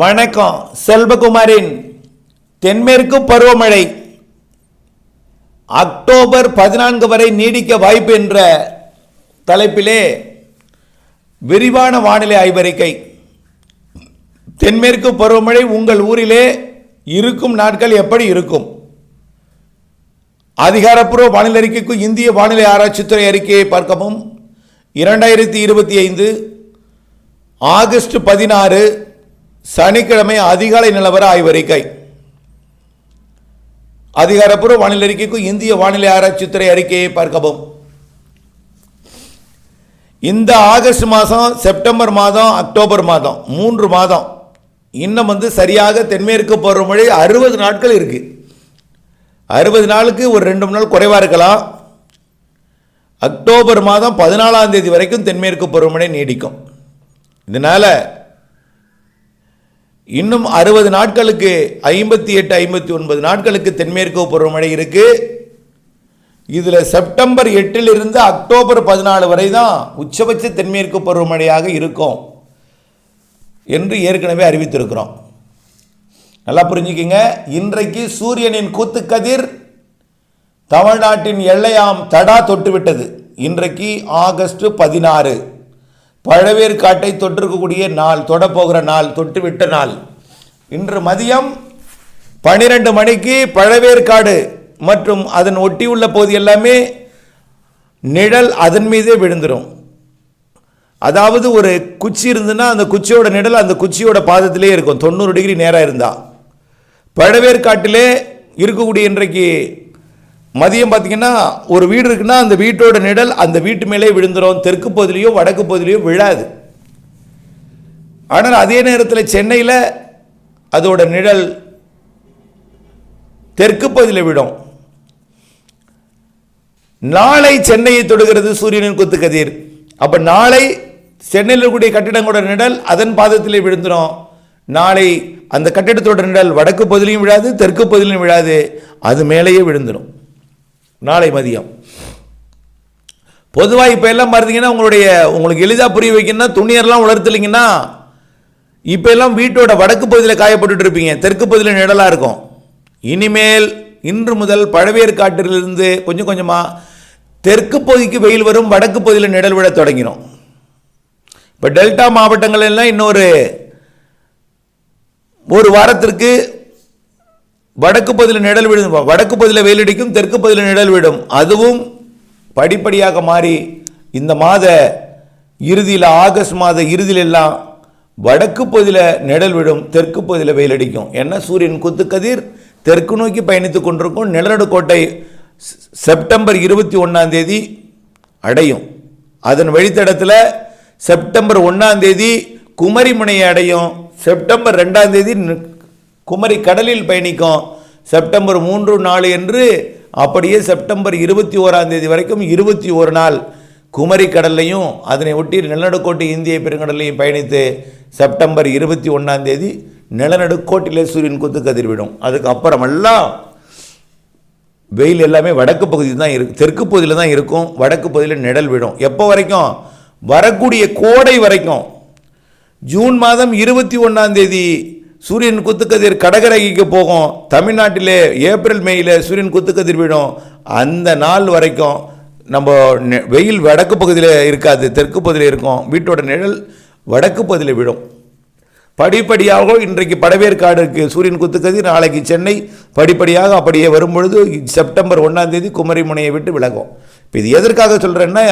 வணக்கம். செல்வகுமாரின் தென்மேற்கு பருவமழை அக்டோபர் பதினான்கு வரை நீடிக்க வாய்ப்பு என்ற தலைப்பிலே விரிவான வானிலை ஆய்வறிக்கை. தென்மேற்கு பருவமழை உங்கள் ஊரிலே இருக்கும் நாட்கள் எப்படி இருக்கும்? அதிகாரப்பூர்வ வானிலை அறிக்கைக்கு இந்திய வானிலை ஆராய்ச்சித்துறை அறிக்கையை பார்க்கவும். இரண்டாயிரத்தி இருபத்தி ஐந்து ஆகஸ்ட் பதினாறு சனிக்கிழமை அதிகாலை நிலவர ஆய்வறிக்கை. அதிகாரப்பூர்வ வானிலை அறிக்கைக்கும் இந்திய வானிலை ஆராய்ச்சித்துறை அறிக்கையை பார்க்கவும். இந்த ஆகஸ்ட் மாதம் செப்டம்பர் மாதம் அக்டோபர் மாதம் மூன்று மாதம். இன்னும் வந்து சரியாக தென்மேற்கு பருவமழை அறுபது நாட்கள் இருக்குது அறுபது நாளுக்கு ஒரு ரெண்டு மூணு நாள் குறைவாக இருக்கலாம். அக்டோபர் மாதம் பதினாலாம் தேதி வரைக்கும் தென்மேற்கு பருவமழை நீடிக்கும். இதனால் இன்னும் அறுபது நாட்களுக்கு ஐம்பத்தி எட்டு ஐம்பத்தி ஒன்பது நாட்களுக்கு தென்மேற்கு பருவமழை இருக்கு. இதில் செப்டம்பர் எட்டிலிருந்து அக்டோபர் பதினாலு வரை தான் உச்சபட்ச தென்மேற்கு பருவமழையாக இருக்கும் என்று ஏற்கனவே அறிவித்திருக்கிறோம். நல்லா புரிஞ்சுக்கிங்க. இன்றைக்கு சூரியனின் கூத்துக்கதிர் தமிழ்நாட்டின் எல்லையாம் தடா தொட்டுவிட்டது. இன்றைக்கு ஆகஸ்ட் பதினாறு. பழவேற்காட்டை தொற்றிருக்கக்கூடிய நாள் தொடப்போகிற நாள் தொட்டுவிட்ட நாள். இன்று மதியம் பனிரெண்டு மணிக்கு பழவேற்காடு மற்றும் அதன் ஒட்டியுள்ள பகுதி எல்லாமே நிழல் அதன் மீதே விழுந்துடும் அதாவது ஒரு குச்சி இருந்துன்னா அந்த குச்சியோட நிழல் அந்த குச்சியோட பாதத்திலே இருக்கும். தொண்ணூறு டிகிரி நேராக இருந்தால் பழவேற்காட்டிலே இருக்கக்கூடிய இன்றைக்கு மதியம் பார்த்தீங்கன்னா ஒரு வீடு இருக்குன்னா அந்த வீட்டோட நிழல் அந்த வீட்டு மேலே விழுந்துடும் தெற்கு பகுதியிலையோ வடக்கு பகுதியிலையோ விழாது. ஆனால் அதே நேரத்தில் சென்னையில் அதோட நிழல் தெற்கு பகுதியில் விடும். நாளை சென்னையை தொடுகிறது சூரியனின் குத்துக்கதிர் அப்போ நாளை சென்னையில் இருக்கக்கூடிய கட்டிடங்களோட நிழல் அதன் பாதத்திலே விழுந்துடும் நாளை அந்த கட்டிடத்தோட நிழல் வடக்கு பகுதியிலையும் விழாது தெற்கு பகுதியிலையும் விழாது. அது மேலேயே விழுந்துடும் நாளை மதியம். பொதுவாக இப்போ எல்லாம் பார்த்தீங்கன்னா உங்களுடைய உங்களுக்கு எளிதாக புரிய வைக்கணும்னா துணியெல்லாம் உலர்த்தலிங்கன்னா இப்போ எல்லாம் வீட்டோட வடக்கு பகுதியில் காயப்பட்டு இருப்பீங்க. தெற்கு பகுதியில் நிழலாக இருக்கும். இனிமேல் இன்று முதல் பழவேற்காட்டிலிருந்து கொஞ்சம் கொஞ்சமாக தெற்கு பகுதிக்கு வெயில் வரும் வடக்கு பகுதியில் நிழல் விட தொடங்கிடும் இப்போ டெல்டா மாவட்டங்கள் எல்லாம் இன்னொரு ஒரு வாரத்திற்கு வடக்கு பதில் நிழல் விடும் வடக்கு பதில் வெயில் அடிக்கும் தெற்கு பதில் நிழல் விடும். அதுவும் படிப்படியாக மாறி இந்த மாத இறுதியில் ஆகஸ்ட் மாத இறுதியில் எல்லாம் வடக்கு பகுதியில் நிழல் விடும் தெற்கு பகுதியில் வெயில் அடிக்கும். ஏன்னா சூரியன் குத்துக்கதிர் தெற்கு நோக்கி பயணித்துக் கொண்டிருக்கும். நிலநடுக்கோட்டை செப்டம்பர் இருபத்தி ஒன்றாம் தேதி அடையும். அதன் வழித்தடத்தில் செப்டம்பர் ஒன்றாம் தேதி குமரி முனையை அடையும். செப்டம்பர் ரெண்டாம் தேதி குமரி கடலில் பயணிக்கும். செப்டம்பர் மூன்று நாலு என்று அப்படியே செப்டம்பர் இருபத்தி ஓராம் தேதி வரைக்கும் இருபத்தி ஒரு நாள் குமரி கடல்லையும் அதனை ஒட்டி நிலநடுக்கோட்டு இந்திய பெருங்கடலையும் பயணித்து செப்டம்பர் இருபத்தி ஒன்றாம் தேதி நிலநடுக்கோட்டிலே சூரியன் குத்து கதிர்விடும். அதுக்கு அப்புறமெல்லாம் வெயில் எல்லாமே வடக்கு பகுதியில் தான் இருக்கு தெற்கு பகுதியில் தான் இருக்கும். வடக்கு பகுதியில் நிழல் விடும். எப்போ வரைக்கும்? வரக்கூடிய கோடை வரைக்கும். ஜூன் மாதம் இருபத்தி ஒன்றாம் தேதி சூரியன் குத்துக்கதிர் கடகரகிக்கு போகும். தமிழ்நாட்டிலே ஏப்ரல் மேயில் சூரியன் குத்துக்கதிர் விடும் அந்த நாள் வரைக்கும் நம்ம நெ- வெயில் வடக்கு பகுதியில் இருக்காது தெற்கு பகுதியில் இருக்கும். வீட்டோட நிழல் வடக்கு பகுதியில் விடும் படிப்படியாக இன்றைக்கு படவேற்காடுக்கு சூரியன் குத்துக்கதிர் நாளைக்கு சென்னை படிப்படியாக அப்படியே வரும்பொழுது செப்டம்பர் ஒன்றாம் தேதி குமரி முனையை விட்டு விலகும். இப்போ இது எதற்காக சொல்கிறேன்னா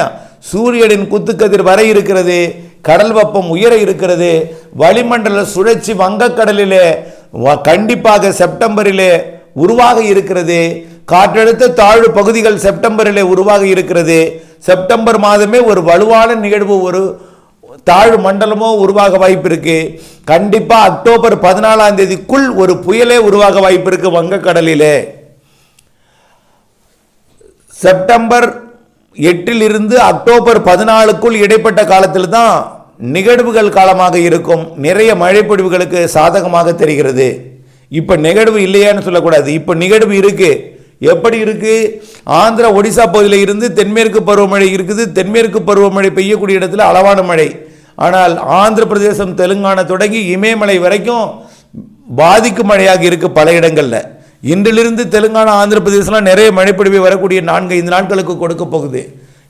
சூரியனின் குத்துக்கதிர் வரை இருக்கிறது கடல் வெப்பம் உயர இருக்கிறது வளிமண்டல சுழற்சி வங்கக்கடலிலே வ- கண்டிப்பாக செப்டம்பரிலே உருவாக இருக்கிறது. காற்றழுத்த தாழ்வு பகுதிகள் செப்டம்பரிலே உருவாக இருக்கிறது. செப்டம்பர் மாதமே ஒரு வலுவான நிகழ்வு ஒரு தாழ்வு மண்டலமோ உருவாக வாய்ப்பு இருக்கு. கண்டிப்பா அக்டோபர் பதினாலாம் தேதிக்குள் ஒரு புயலே உருவாக வாய்ப்பு இருக்கு வங்கக்கடலிலே. செப்டம்பர் எட்டில் இருந்து அக்டோபர் பதினாலுக்குள் இடைப்பட்ட காலத்தில் தான் நிகழ்வுகள் காலமாக இருக்கும். நிறைய மழைப்பொழிவுகளுக்கு சாதகமாக தெரிகிறது. இப்போ நிகழ்வு இல்லையான்னு சொல்லக்கூடாது. இப்போ நிகழ்வு இருக்குது எப்படி இருக்குது ஆந்திரா ஒடிசா பகுதியில் இருந்து தென்மேற்கு பருவமழை இருக்குது. தென்மேற்கு பருவமழை பெய்யக்கூடிய இடத்துல அளவான மழை. ஆனால் ஆந்திர பிரதேசம் தெலுங்கானா தொடங்கி இமயமலை வரைக்கும் பாதிக்கும் மழையாக இருக்குது பல இடங்களில். இன்றிலிருந்து தெலுங்கானா ஆந்திர பிரதேசம்லாம் நிறைய மழைப்பொழிவு வரக்கூடிய நான்கு ஐந்து நாட்களுக்கு கொடுக்க போகுது.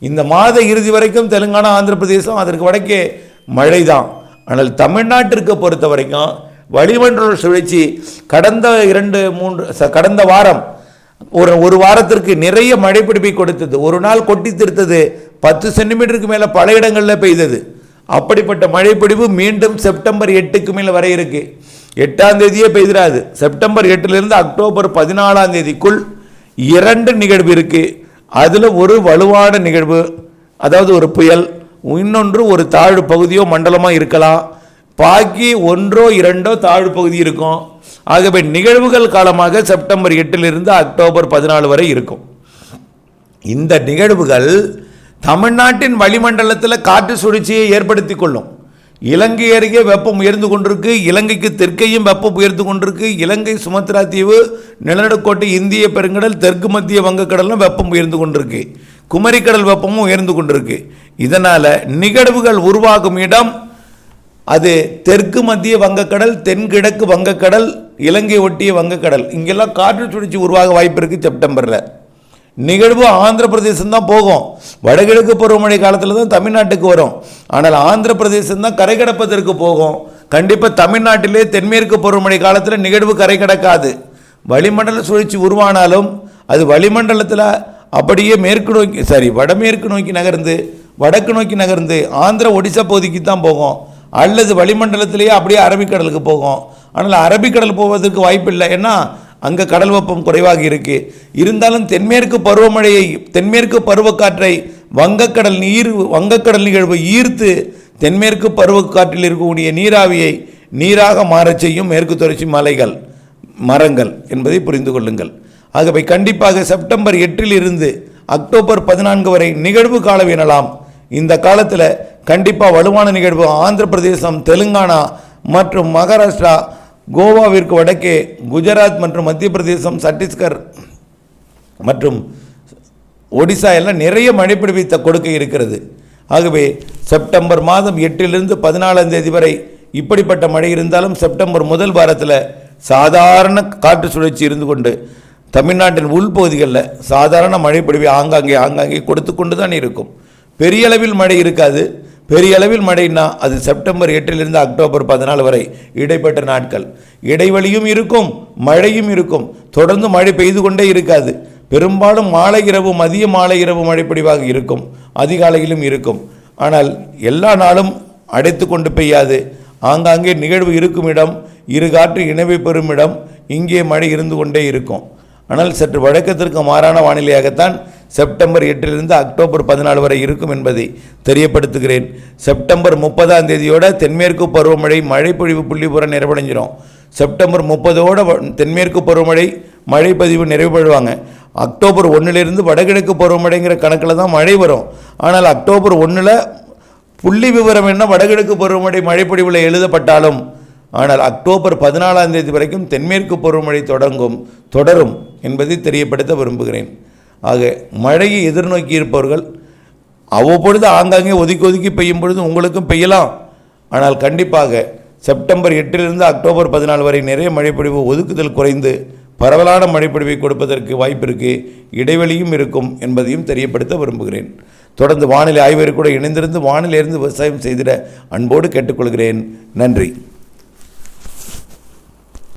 இந்த மாத இறுதி வரைக்கும் தெலுங்கானா ஆந்திர பிரதேசம் அதற்கு வடக்கே மழை தான் ஆனால் தமிழ்நாட்டிற்கு பொறுத்த வரைக்கும் வளிமண்டல சுழற்சி கடந்த இரண்டு மூன்று கடந்த வாரம் ஒரு ஒரு வாரத்திற்கு நிறைய மழை பிடிப்பை கொடுத்தது. ஒரு நாள் கொட்டி திருத்தது. பத்து சென்டிமீட்டருக்கு மேலே பல இடங்களில் பெய்தது. அப்படிப்பட்ட மழைப்பிடிவு மீண்டும் செப்டம்பர் எட்டுக்கு மேலே வர இருக்கு. எட்டாம் தேதியே பெய்திராது. செப்டம்பர் எட்டுலேருந்து அக்டோபர் பதினாலாம் தேதிக்குள் இரண்டு நிகழ்வு இருக்குது அதில் ஒரு வலுவான நிகழ்வு அதாவது ஒரு புயல் இன்னொன்று ஒரு தாழ்வு பகுதியோ மண்டலமாக இருக்கலாம். பாக்கி ஒன்றோ இரண்டோ தாழ்வு பகுதி இருக்கும். ஆகவே நிகழ்வுகள் காலமாக செப்டம்பர் எட்டிலிருந்து அக்டோபர் பதினாலு வரை இருக்கும். இந்த நிகழ்வுகள் தமிழ்நாட்டின் வளிமண்டலத்தில் காற்று சுழற்சியை ஏற்படுத்தி கொள்ளும். இலங்கை அருகே வெப்பம் உயர்ந்து கொண்டிருக்கு. இலங்கைக்கு தெற்கையும் வெப்பம் உயர்ந்து கொண்டிருக்கு. இலங்கை சுமத்ரா தீவு நிலநடுக்கோட்டை இந்திய பெருங்கடல் தெற்கு மத்திய வங்கக்கடலும் வெப்பம் உயர்ந்து கொண்டிருக்கு. குமரிக்கடல் வெப்பமும் உயர்ந்து கொண்டிருக்கு. இதனால் நிகழ்வுகள் உருவாகும் இடம் அது தெற்கு மத்திய வங்கக்கடல் தென்கிழக்கு வங்கக்கடல் இலங்கை ஒட்டிய வங்கக்கடல். இங்கெல்லாம் காற்று சுழற்சி உருவாக வாய்ப்பு இருக்குது செப்டம்பரில். நிகழ்வு ஆந்திர பிரதேசம் தான் போகும். வடகிழக்கு பருவமழை காலத்தில் தான் தமிழ்நாட்டுக்கு வரும். ஆனால் ஆந்திர பிரதேசம் தான் கரை கடப்பதற்கு போகும். கண்டிப்பாக தமிழ்நாட்டிலே தென்மேற்கு பருவமழை காலத்தில் நிகழ்வு கரை கடக்காது. வளிமண்டல சுழற்சி உருவானாலும் அது வளிமண்டலத்தில் அப்படியே மேற்கு நோக்கி சாரி வடமேற்கு நோக்கி நகர்ந்து வடக்கு நோக்கி நகர்ந்து ஆந்திர ஒடிசா பகுதிக்கு தான் போகும். அல்லது வளிமண்டலத்திலேயே அப்படியே அரபிக்கடலுக்கு போகும். ஆனால் அரபிக்கடல் போவதற்கு வாய்ப்பில்லை. ஏன்னா அங்கே கடல் வெப்பம் குறைவாக இருக்குது இருந்தாலும் தென்மேற்கு பருவமழையை தென்மேற்கு பருவக்காற்றை வங்கக்கடல் நீர் வங்கக்கடல் நிகழ்வு ஈர்த்து தென்மேற்கு பருவக்காற்றில் இருக்கக்கூடிய நீராவியை நீராக மாறச் செய்யும் மேற்கு தொடர்ச்சி மலைகள் மரங்கள் என்பதை புரிந்து கொள்ளுங்கள். ஆகவே கண்டிப்பாக செப்டம்பர் எட்டில் இருந்து அக்டோபர் பதினான்கு வரை நிகழ்வு காலம் எனலாம் இந்த காலத்தில் கண்டிப்பாக வலுவான நிகழ்வு ஆந்திர பிரதேசம் தெலுங்கானா மற்றும் மகாராஷ்டிரா கோவாவிற்கு வடக்கே குஜராத் மற்றும் மத்திய பிரதேசம் சத்தீஸ்கர் மற்றும் ஒடிசா எல்லாம் நிறைய மழை பிடிவித்த கொடுக்க இருக்கிறது. ஆகவே செப்டம்பர் மாதம் எட்டிலிருந்து பதினாலாம் தேதி வரை இப்படிப்பட்ட மழை இருந்தாலும் செப்டம்பர் முதல் வாரத்தில் சாதாரண காற்று சுழற்சி இருந்து கொண்டு தமிழ்நாட்டின் உள்பகுதிகளில் சாதாரண மழை பொழிவை ஆங்காங்கே ஆங்காங்கே கொடுத்து கொண்டு தான் இருக்கும். பெரிய அளவில் மழை இருக்காது. பெரிய அளவில் மழைன்னா அது செப்டம்பர் எட்டிலிருந்து அக்டோபர் பதினாலு வரை இடைப்பட்ட நாட்கள். இடைவெளியும் இருக்கும் மழையும் இருக்கும். தொடர்ந்து மழை பெய்து கொண்டே இருக்காது. பெரும்பாலும் மாலை இரவு மதிய மாலை இரவு மழைப்பொடிவாக இருக்கும். அதிகாலையிலும் இருக்கும். ஆனால் எல்லா நாளும் அடைத்து கொண்டு பெய்யாது. ஆங்காங்கே நிகழ்வு இருக்கும் இடம் இரு காற்று இணைவை பெறும் இடம். இங்கே மழை இருந்து கொண்டே இருக்கும். ஆனால் சற்று வழக்கத்திற்கு மாறான வானிலையாகத்தான் செப்டம்பர் எட்டிலிருந்து அக்டோபர் பதினாலு வரை இருக்கும் என்பதை தெரியப்படுத்துகிறேன். செப்டம்பர் முப்பதாம் தேதியோட தென்மேற்கு பருவமழை மழைப்பொழிவு புள்ளிபுற நிறைவடைஞ்சிரும். செப்டம்பர் முப்பதோட தென்மேற்கு பருவமழை மழை பதிவு நிறைவுபடுவாங்க அக்டோபர் ஒன்றிலிருந்து வடகிழக்கு பருவமழைங்கிற கணக்கில் தான் மழை வரும். ஆனால் அக்டோபர் ஒன்றில் புள்ளி விவரம் என்ன? வடகிழக்கு பருவமழை மழைப்பொழிவில் எழுதப்பட்டாலும். ஆனால் அக்டோபர் பதினாலாம் தேதி வரைக்கும் தென்மேற்கு பருவமழை தொடங்கும் தொடரும் என்பதை தெரியப்படுத்த விரும்புகிறேன். ஆக மழையை எதிர்நோக்கி இருப்பவர்கள் அவ்வப்பொழுது ஆங்காங்கே ஒதுக்கி ஒதுக்கி பெய்யும் பொழுது உங்களுக்கும் பெய்யலாம். ஆனால் கண்டிப்பாக செப்டம்பர் எட்டிலிருந்து அக்டோபர் பதினாலு வரை நிறைய மழைப்பொழிவு ஒதுக்குதல் குறைந்து பரவலான மழைப்பொழிவை கொடுப்பதற்கு வாய்ப்பிற்கு இடைவெளியும் இருக்கும் என்பதையும் தெரியப்படுத்த விரும்புகிறேன். தொடர்ந்து வானிலை ஆய்வரை கூட இணைந்திருந்து வானிலையிலிருந்து விவசாயம் செய்திட அன்போடு கேட்டுக்கொள்கிறேன். நன்றி.